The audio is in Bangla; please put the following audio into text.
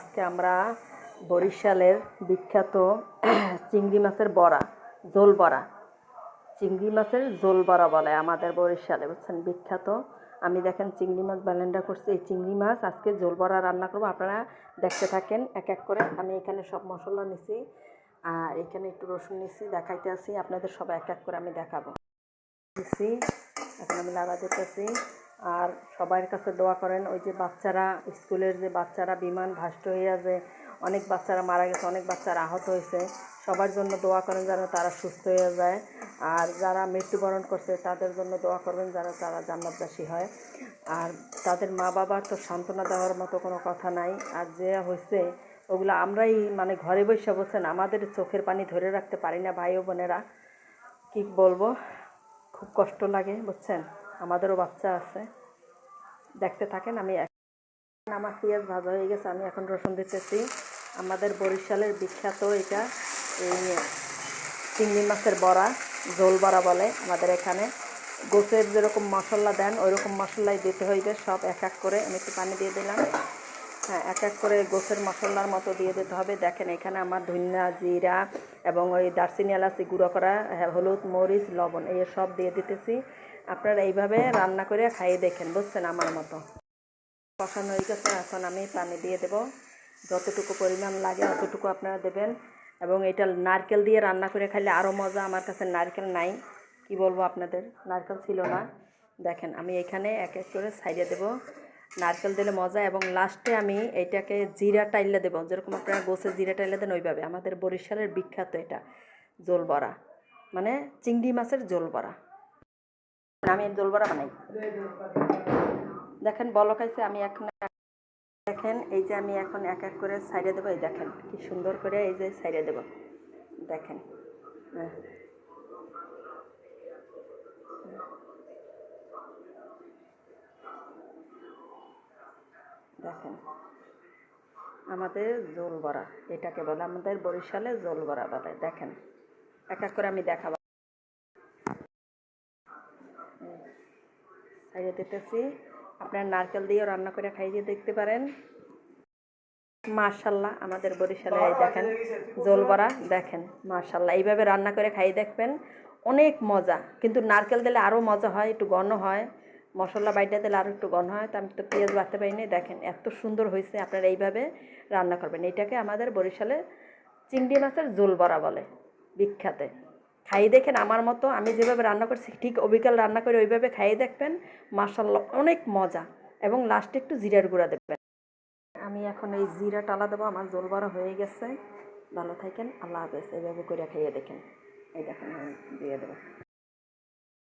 আজকে আমরা বরিশালের বিখ্যাত চিংড়ি মাছের বড়া জোল বড়া। চিংড়ি মাছের জোল বড়া বলে আমাদের বরিশালে, বুঝছেন? বিখ্যাত। আমি দেখেন চিংড়ি মাছ ব্যালেন্ডা করছি। এই চিংড়ি মাছ, আজকে জোল বড়া রান্না করব। আপনারা দেখতে থাকেন এক এক করে। আমি এখানে সব মশলা নিছি, আর এখানে একটু রসুন নিছি, দেখাইতে আসি। আপনাদের সব এক এক করে আমি দেখাবো। এখন আমি লাগা দিতেছি। আর সবার কাছে দোয়া করেন, ওই যে বাচ্চারা, স্কুলের যে বাচ্চারা বিমান ভাষ্ট হইয়া যে অনেক বাচ্চারা মারা গেছে, অনেক বাচ্চারা আহত হয়েছে, সবার জন্য দোয়া করেন যেন তারা সুস্থ হয়ে যায়। আর যারা মৃত্যুবরণ করছে, তাদের জন্য দোয়া করবেন যেন তারা জান্নাতবাসী হয়। আর তাদের মা বাবার তো সান্ত্বনা দেওয়ার মতো কোনো কথা নাই, আর যে হয়েছে, ওগুলো আমরাই মানে ঘরে বসে বলছেন, আমাদের চোখের পানি ধরে রাখতে পারি না ভাই ও বোনেরা। কি বলব? খুব কষ্ট লাগে, বুঝছেন? আমাদেরও বাচ্চা আছে। দেখতে থাকেন, আমি আমার পেঁয়াজ ভাজা হয়ে গেছে, আমি এখন রসুন দিতেছি। আমাদের বরিশালের বিখ্যাত এটা এই চিংড়ি মাছের বড়া জোল বড়া বলে আমাদের এখানে। গোসের যেরকম মশলা দেন ওই রকম মশলাই দিতে হইবে, সব এক এক করে। আমি একটু পানি দিয়ে দিলাম। হ্যাঁ এক এক করে গোসের মশলার মতো দিয়ে দিতে হবে। দেখেন এখানে আমার ধনিয়া জিরা এবং ওই দারচিনি এলাচি গুঁড়ো করা হ্যাঁ, হলুদ মরিচ লবণ এই সব দিয়ে দিতেছি। আপনারা এইভাবে রান্না করে খাইয়ে দেখেন বুঝছেন আমার মতো। কষানো হয়ে গেছে এখন আমি পানি দিয়ে দেব। যতটুকু পরিমাণ লাগে অতটুকু আপনারা দেবেন। এবং এটা নারকেল দিয়ে রান্না করে খাইলে আরও মজা আমার কাছে নারকেল নাই। কি বলব আপনাদের? নারকেল ছিল না। দেখেন আমি এখানে এক এক করে সাইডে দেব। নারকেল দিলে মজা এবং লাস্টে আমি এটাকে জিরা টাইলে দেবো। যেরকম আপনারা গোছে জিরা টাইলে দেন ওইভাবে। আমাদের বরিশালের বিখ্যাত এটা জোল বড়া মানে চিংড়ি মাছের জোল বড়া আমি জোল বড়া বানাই। দেখেন, বলক আছে, আমি এখন দেখেন, এই যে আমি এখন এক এক করে সাইডে দেবো। এই দেখেন, কি সুন্দর করে এই যে সাইডে দেবো। দেখেন। হ্যাঁ। দেখেন, আমাদের জোল বড়া এটাকে বলে আমাদের বরিশালে জোল বড়া বলে, দেখেন। এক এক করে আমি দেখাবো। খাইয়ে দিতেছি। আপনার নারকেল দিয়েও রান্না করে খাইয়ে দেখতে পারেন। মার্শাল্লাহ আমাদের বরিশালে দেখেন জোল বড়া দেখেন মার্শাল্লাহ এইভাবে রান্না করে খাইয়ে দেখবেন, অনেক মজা। কিন্তু নারকেল দিলে আরও মজা হয়, একটু ঘন হয়। মশলা বাইটা দিলে আরও একটু ঘন হয়, তো আমি তো পেঁয়াজ বাড়তে পারিনি। দেখেন, এত সুন্দর হয়েছে, আপনারা এইভাবে রান্না করবেন। এটাকে আমাদের বরিশালে চিংড়ি মাছের জোল বড়া বলে, বিখ্যাতে। খাইয়ে দেখেন আমার মতো, আমি যেভাবে রান্না করছি, ঠিক অবিকাল রান্না করে ওইভাবে খাইয়ে দেখবেন মার্শাল্লাহ অনেক মজা। এবং লাস্টে একটু জিরার গুঁড়া দেবেন। আমি এখন এই জিরা টালা দেবো, আমার জোল বড়া হয়ে গেছে। ভালো থাকেন, আল্লাহ হাফেজ। এইভাবে করে খাইয়ে দেখেন। এই দেখেন দিয়ে দেবো।